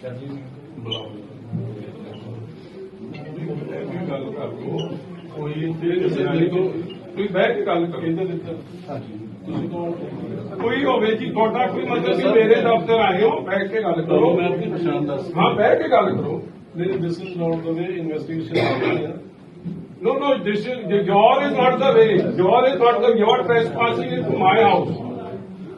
ਕੋਈ ਗੱਲ ਕਰ ਲਓ ਕੋਈ ਕਿਸੇ ਗੱਲ ਤੋਂ ਕੋਈ ਬਹਿ ਕੇ ਗੱਲ ਕਰੋ ਕਹਿੰਦੇ ਦਿੱਤਾ ਤੁਸੀਂ ਕੌਣ ਕੋਈ ਹੋਵੇ ਜੀ ਤੁਹਾਡਾ ਕੋਈ ਮਤਲਬ ਵੀ ਮੇਰੇ ਦਫ਼ਤਰ ਆਏ ਹੋ ਬੈਠ ਕੇ ਗੱਲ ਕਰੋ ਮੈਂ ਆਪਣੀ ਪਛਾਣ ਦੱਸ ਹਾਂ ਬਹਿ ਕੇ ਗੱਲ ਕਰੋ ਨਹੀਂ this is not the way investigation ਆ ਰਹੀ ਹੈ No, no, this is, your is not the way. Your is not the, you are trespassing into my house.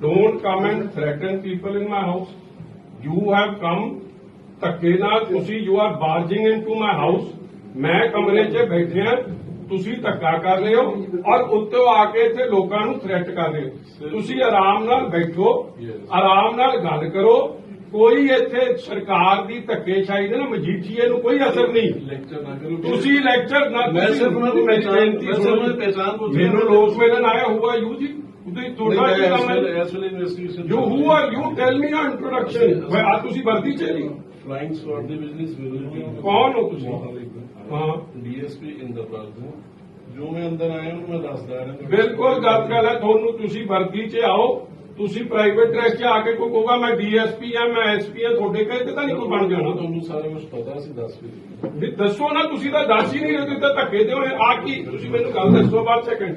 don't come and threaten people in my house you have come ਧੱਕੇ ਨਾਲ ਤੁਸੀਂ you are barging into my house ਮੈਂ ਕਮਰੇ 'ਚ ਬੈਠਿਆ ਤੁਸੀਂ ਧੱਕਾ ਕਰ ਰਹੇ ਹੋ ਔਰ ਉੱਤੋਂ ਆ ਕੇ ਇੱਥੇ ਲੋਕਾਂ ਨੂੰ ਥ੍ਰੈਟ ਕਰ ਰਹੇ ਹੋ। ਤੁਸੀਂ ਆਰਾਮ ਨਾਲ ਬੈਠੋ ਆਰਾਮ ਨਾਲ ਗੱਲ ਕਰੋ। ਕੋਈ ਇੱਥੇ ਸਰਕਾਰ ਦੀ ਧੱਕੇਸ਼ਾਹੀ ਦੇ ਨਾ ਮਜੀਠੀਏ ਨੂੰ ਕੋਈ ਅਸਰ ਨਹੀਂ। ਲੈਕਚਰ ਨਾ ਕਰੋ। ਤੁਸੀਂ ਲੈਕਚਰ ਨਾ ਮੈਂ ਸਿਰਫ ਉਹਨਾਂ ਪਹਿਚਾਣ- ਬੇਨਤੀ ਮੈਂ ਸਿਰਫ ਸੁਣੋ ਉਹਨਾਂ ਦੀ ਪਹਿਚਾਣ ਪੁੱਛ ਰਿਹਾ। ਮੈਨੂੰ ਲੋਕ ਮਿਲਣ ਆਇਆ ਹੁਆ ਯੂ ਜੀ? ਤੁਸੀਂ ਤੁਹਾਡਾ ਕੀ ਕੰਮ ਹੈ? ਐਸ ਵੇਲੇ investigation you who are you tell me ਨਾ ਇੰਟਰੋਡਕਸ਼ਨ ਮੈਂ ਆ ਤੁਸੀਂ ਵਰਦੀ ਚ ਨਹੀਂ ਫਲਾਈਂਗ ਸquad ਦੇ ਬਿਜ਼ਨਸ ਵਿਲ ਕੌਣ ਹੋ ਤੁਸੀਂ? ਹਾਂ। ਡੀਐਸਪੀ ਇਨ ਦਾ ਪ੍ਰਾਜ਼ਨ ਜੋ ਮੈਂ ਅੰਦਰ ਆਇਆ ਉਹਨੂੰ ਮੈਂ ਦੱਸਦਾ ਰਿਹਾ। ਬਿਲਕੁਲ ਗਲਤ ਗੱਲ ਹੈ ਤੁਹਾਨੂੰ ਤੁਸੀਂ ਵਰਦੀ ਚ ਆਓ। ਤੁਸੀਂ ਪ੍ਰਾਈਵੇਟ ਡਰੈਸ ਚ ਆ ਕੇ ਕੋਈ ਕਹੂਗਾ ਮੈਂ ਡੀਐਸਪੀ ਆ ਮੈਂ ਐਸਪੀ ਆ ਤੁਹਾਡੇ ਕਹੇ ਤੇ ਤਾਂ ਨਹੀਂ ਕੋਈ ਬਣ ਜਾਣਾ। ਤੁਹਾਨੂੰ ਸਾਰਾ ਕੁਝ ਪਤਾ ਸੀ ਦੱਸ ਵੀ ਦੱਸੋ ਨਾ ਤੁਸੀਂ ਤਾਂ ਦੱਸ ਹੀ ਨਹੀਂ ਰਹੇ ਤਾਂ ਧੱਕੇ ਦੇ ਹੋਏ ਆ ਕੀ ਤੁਸੀਂ ਮੈਨੂੰ ਗੱਲ ਦੱਸੋ ਬਾਅਦ second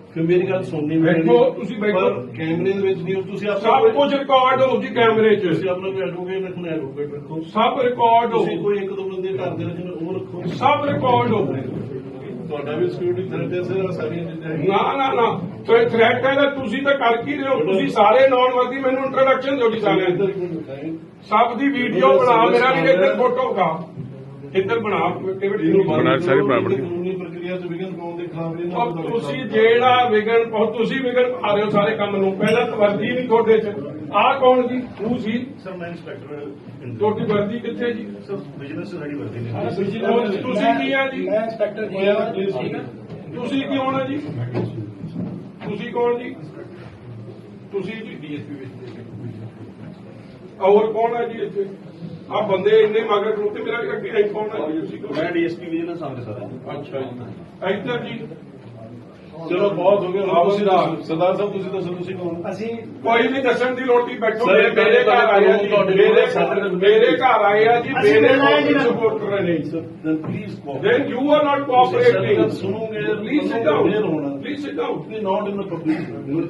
ਫਿਰ ਮੇਰੀ ਗੱਲ ਸੁਣਨੀ ਬੈਠੋ, ਤੁਸੀਂ ਬੈਠੋ। ਪਰ ਕੈਮਰੇ ਦੇ ਵਿੱਚ ਨਹੀਂ ਹੋ ਤੁਸੀਂ ਆਪਣਾ ਸਭ ਕੁਝ ਰਿਕਾਰਡ ਹੋ ਜੀ ਕੈਮਰੇ 'ਚ। ਤੁਸੀਂ ਆਪਣਾ ਕੋਈ ਐਡਵੋਕੇਟ ਰੱਖਣਾ ਐਡਵੋਕੇਟ ਰੱਖੋ। ਸਭ ਰਿਕਾਰਡ ਹੋ। ਤੁਸੀਂ ਕੋਈ ਇੱਕ ਦੋ ਬੰਦੇ ਘਰ ਦੇ ਰੱਖਣੇ ਉਹ ਰੱਖੋ। ਸਭ ਰਿਕਾਰਡ ਹੋ। ਤੁਹਾਡਾ ਵੀ ਸਿਕਿਉਰਿਟੀ ਥ੍ਰੈਟ ਹੈ ਸਰ ਸਾਰੀਆਂ ਚੀਜ਼ਾਂ ਹੈਗੀਆਂ। ਨਾ ਨਾ ਨਾ। ਤੇ ਥ੍ਰੈਟ ਹੈ ਤਾਂ ਤੁਸੀਂ ਤਾਂ ਕਰ ਕੀ ਰਹੇ ਹੋ? ਤੁਸੀਂ ਸਾਰੇ ਨੌਨ ਵਰਦੀ ਮੈਨੂੰ ਇੰਟਰੋਡਕਸ਼ਨ ਦਿਓ ਜੀ ਸਾਰਿਆਂ ਦੀ ਇੱਧਰ। ਸਭ ਦੀ ਵੀਡੀਓ ਬਣਾ ਮੇਰਾ ਵੀ ਇੱਧਰ ਫੋਟੋ ਕਾ ਇੱਧਰ ਬਣਾ ਇਹਨੂੰ ਬਣਾ ਬਣਾ ਸਾਰੀ property। ਪ੍ਰਕਿਰਿਆ ਚ ਵਿਘਨ ਪਾਉਣ ਦੇ ਖਿਲਾਫ ਇਹਨਾਂ ਔਰ ਤੁਸੀਂ ਜਿਹੜਾ ਵਿਗਣ ਬਹੁਤ ਤੁਸੀਂ ਵਿਗਣ ਪਾ ਰਹੇ ਹੋ ਸਾਰੇ ਕੰਮ ਨੂੰ। ਪਹਿਲਾਂ ਤਾਂ ਵਰਦੀ ਨਹੀਂ ਤੁਹਾਡੇ 'ਚ। ਆਹ ਕੌਣ ਜੀ? ਤੂੰ ਸੀ? ਸਰ ਮੈਂ ਇੰਸਪੈਕਟਰ ਤੁਹਾਡੀ ਵਰਦੀ ਕਿੱਥੇ ਜੀ? ਸਰ ਬਿਜ਼ਨਸ ਸਾਡੀ ਵਰਦੀ ਨੇ ਉਹ ਤੁਸੀਂ ਕੀ ਆ ਜੀ? ਮੈਂ ਇੰਸਪੈਕਟਰ ਹੋਇਆ। ਠੀਕ ਆ? ਤੁਸੀਂ ਕੀ ਹੋਣਾ ਜੀ? ਤੁਸੀਂ ਕੌਣ ਜੀ? ਤੁਸੀਂ ਜੀ? ਡੀਐਸਪੀ ਵਿੱਚ ਹੋਰ ਕੌਣ ਹੈ ਜੀ ਇੱਥੇ? ਆ ਬੰਦੇ ਇੰਨੇ ਮਗਰ ਨੂੰ ਤੇ ਮੇਰਾ ਅੱਗੇ ਕੌਣ? ਮੈਂ ਡੀਐਸਪੀ ਵਿਜੀਲੈਂਸ ਅੰਮ੍ਰਿਤਸਰ ਦਾ ਅੱਛਾ ਜੀ ਇੱਧਰ ਜੀ ਚਲੋ ਬਹੁਤ ਹੋ ਗਿਆ। ਹੁਣ ਤੁਸੀਂ। ਦੱਸੋ। ਸਰਦਾਰ ਸਾਹਿਬ ਤੁਸੀਂ ਦੱਸੋ ਤੁਸੀਂ ਕੌਣ? ਅਸੀਂ ਕੋਈ ਵੀ ਦੱਸਣ ਦੀ ਲੋੜ ਨਹੀਂ ਬੈਠੋ। ਸਰ, ਮੇਰੇ ਮੇਰੇ ਘਰ ਆਏ ਆ ਜੀ। ਤੁਹਾਡੇ ਮੇਰੇ ਮੇਰੇ ਘਰ ਆਏ ਆ ਜੀ ਮੇਰੇ ਮਿਲਣਾ ਹੈ ਜੀ ਨਾ। ਸਪੋਰਟਰ ਨੇ then please cooperate. then you are not cooperating ਤੁਸੀਂ ਸੁਣੋਗੇ please sit down please sit down Please not in the public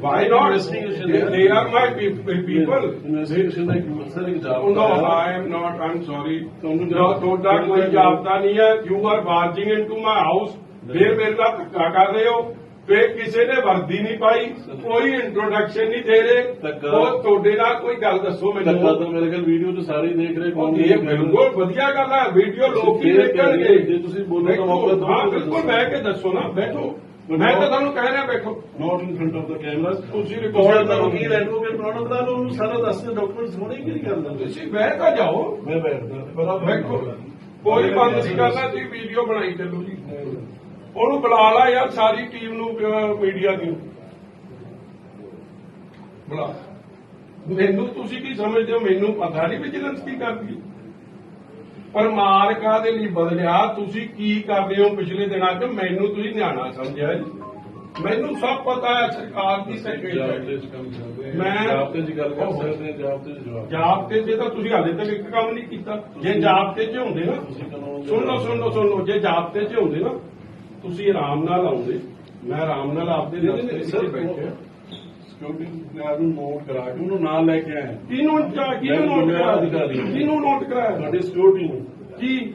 why not? investigation they, they are my pe- pe- people. Investigation the sir ਇੱਕ ਜਾਬ no, I am not. I'm sorry. ਤੁਹਾਨੂੰ ਤੁਹਾਡਾ ਕੋਈ ਜਾਬਤਾ ਨਹੀਂ ਹੈ। You are barging into my house ਫਿਰ ਮੇਰੇ ਨਾਲ ਧੱਕਾ ਕਰ ਰਹੇ ਹੋ। ਫਿਰ ਕਿਸੇ ਨੇ ਵਰਦੀ ਨਹੀਂ ਪਾਈ ਕੋਈ ਇੰਟਰੋਡਕਸ਼ਨ ਨਹੀਂ ਦੇ ਰਹੇ ਉਹ ਤੁਹਾਡੇ ਨਾਲ ਕੋਈ ਗੱਲ ਦੱਸੋ ਮੈਨੂੰ। ਤਾਂ ਮੇਰੇ ਖਿਆਲ ਵੀਡੀਓ 'ਚ ਸਾਰੇ ਹੀ ਦੇਖ ਰਹੇ ਕੌਣ ਇਹ ਬਿਲਕੁਲ ਵਧੀਆ ਗੱਲ ਹੈ ਵੀਡੀਓ ਲੋਕ ਹੀ ਦੇਖਣਗੇ। ਜੇ ਤੁਸੀਂ ਬੋਲੋ ਤਾਂ ਮੌਕਾ ਦਿਓ। ਹਾਂ ਬਿਲਕੁਲ ਬਹਿ ਕੇ ਦੱਸੋ ਨਾ ਬੈਠੋ। ਮੈਂ ਤਾਂ ਤੁਹਾਨੂੰ ਕਹਿ ਰਿਹਾ ਬੈਠੋ। Not in front of the camera ਤੁਸੀਂ ਰਿਕਾਰਡ ਦਾ ਵਕੀਲ ਐਡਵੋਕੇਟ ਬਣਾਉਣਾ ਤਾਂ ਉਹਨੂੰ ਸਾਰਾ ਦੱਸਦੇ ਡਾਕੂਮੈਂਟਸ ਹੋਣੇ ਕਿ ਨਹੀਂ ਕਰਦਾ ਤੁਸੀਂ ਬਹਿ ਤਾਂ ਜਾਓ। ਮੈਂ ਬੈਠਦਾ ਪਰ ਬੈਠੋ। ਕੋਈ ਬੰਦ ਨਹੀਂ ਕਰਨਾ ਤੁਸੀਂ ਵੀਡੀਓ ਬਣਾਈ ਚੱਲੋ ਜੀ। ਉਹਨੂੰ ਬੁਲਾ ਲਾ ਯਾਰ ਸਾਰੀ ਟੀਮ ਨੂੰ ਮੀਡੀਆ ਦੀ। ਬੁਲਾ। ਮੈਨੂੰ ਤੁਸੀਂ ਕੀ ਸਮਝਦੇ ਹੋ? ਮੈਨੂੰ ਪਤਾ ਨਹੀਂ ਵਿਜੀਲੈਂਸ ਕੀ ਕਰਦੀ। ਹੈ। ਪਰ ਮਾਰਕਾ ਦੇ ਲਈ ਬਦਲਿਆ? ਤੁਸੀਂ ਕੀ ਕਰਦੇ ਹੋ ਪਿਛਲੇ ਦਿਨਾਂ 'ਚ? ਮੈਨੂੰ ਤੁਸੀਂ ਨਿਆਣਾ ਸਮਝਿਆ ਜੀ। ਮੈਨੂੰ ਸਭ ਪਤਾ ਹੈ ਸਰਕਾਰ ਦੀ ਸੈਕਟਰੀ ਮੈਂ- ਜਾਬਤੇ 'ਚ ਗੱਲ ਕਰ ਸਕਦੇ ਆ ਜਾਬਤੇ 'ਚ ਜਵਾਬ। ਜਾਬਤੇ 'ਚ ਤਾਂ ਤੁਸੀਂ ਹਾਲੇ ਤੱਕ ਇੱਕ ਕੰਮ ਨਹੀਂ ਕੀਤਾ। ਜੇ ਜਾਬਤੇ 'ਚ ਹੁੰਦੇ ਨਾ ਦੇ ਲਓ ਸੁਣ ਲਓ ਸੁਣ ਲਓ। ਜੇ ਜਾਬਤੇ 'ਚ ਹੁੰਦੇ ਨਾ ਤੁਸੀਂ ਆਰਾਮ ਨਾਲ ਆਉਂਦੇ। ਮੈਂ ਆਰਾਮ ਨਾਲ ਆਪਦੇ ਸਰ, 'ਚ ਬੈਠੇ ਸਿਕਿਉਰਿਟੀ ਗਾਰਡ ਨੂੰ ਨੋਟ ਕਰਾ ਕੇ ਉਹਨੂੰ ਨਾਲ ਲੈ ਕੇ ਆਏ ਕਿਹਨੂੰ ਚਾ- ਕਿਹਨੂੰ ਨੋਟ ਕਰਾਇਆ? ਅਧਿਕਾਰੀ। ਕਿਹਨੂੰ ਨੋਟ ਕਰਾਇਆ? ਤੁਹਾਡੀ ਸਿਕਿਉਰਿਟੀ ਨੂੰ। ਕੀ?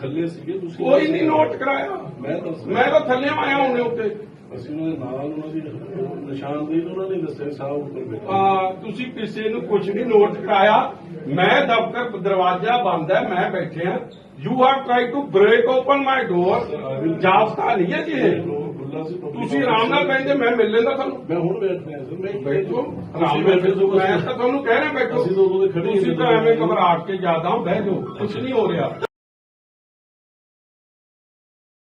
ਥੱਲੇ ਸੀਗੇ ਤੁਸੀਂ ਕੋਈ ਨਹੀਂ ਨੋਟ ਕਰਾਇਆ। ਮੈਂ ਦੱਸ ਮੈਂ ਤਾਂ ਥੱਲੇ ਆਇਆ ਉਹਨੇ ਉੱਤੇ। ਅਸੀਂ ਉਹਨਾਂ ਦੇ ਨਾਲ ਉਹਨਾਂ ਦੀ ਨਿਸ਼ਾਨਦੇਹੀ ਨੂੰ ਉਹਨਾਂ ਨੇ ਦੱਸਿਆ ਸਾਹ ਉੱਪਰ ਬੈਠਾ। ਆ, ਤੁਸੀਂ ਕਿਸੇ ਨੂੰ ਕੁਝ ਨਹੀਂ ਨੋਟ ਕਰਾਇਆ। ਮੈਂ ਦਫ਼ਤਰ ਦਰਵਾਜ਼ਾ ਬੰਦ ਹੈ ਮੈਂ ਬੈਠਿਆ you are try to break open my door ਜਾਬਤਾ ਨਹੀਂ ਹੈ ਜੀ ਇਹ। ਤੁਸੀਂ ਆਰਾਮ ਨਾਲ ਬੈਠੇ ਮੈਂ ਮਿਲ ਲੈਂਦਾ ਤੁਹਾਨੂੰ। ਮੈਂ ਹੁਣ ਬੈਠ ਸਰ ਮੈਂ ਬੈਠੋ ਆਰਾਮ ਨਾਲ ਬੈਠੇ ਮੈਂ ਤਾਂ ਤੁਹਾਨੂੰ ਕਹਿ ਰਿਹਾ ਬੈਠੋ। ਤੁਸੀਂ ਤਾਂ। ਐਵੇਂ ਘਬਰਾਹਟ ਕੇ ਜ਼ਿਆਦਾ ਬਹਿ ਜਾਓ। ਕੁਝ ਨਹੀਂ ਹੋ ਰਿਹਾ।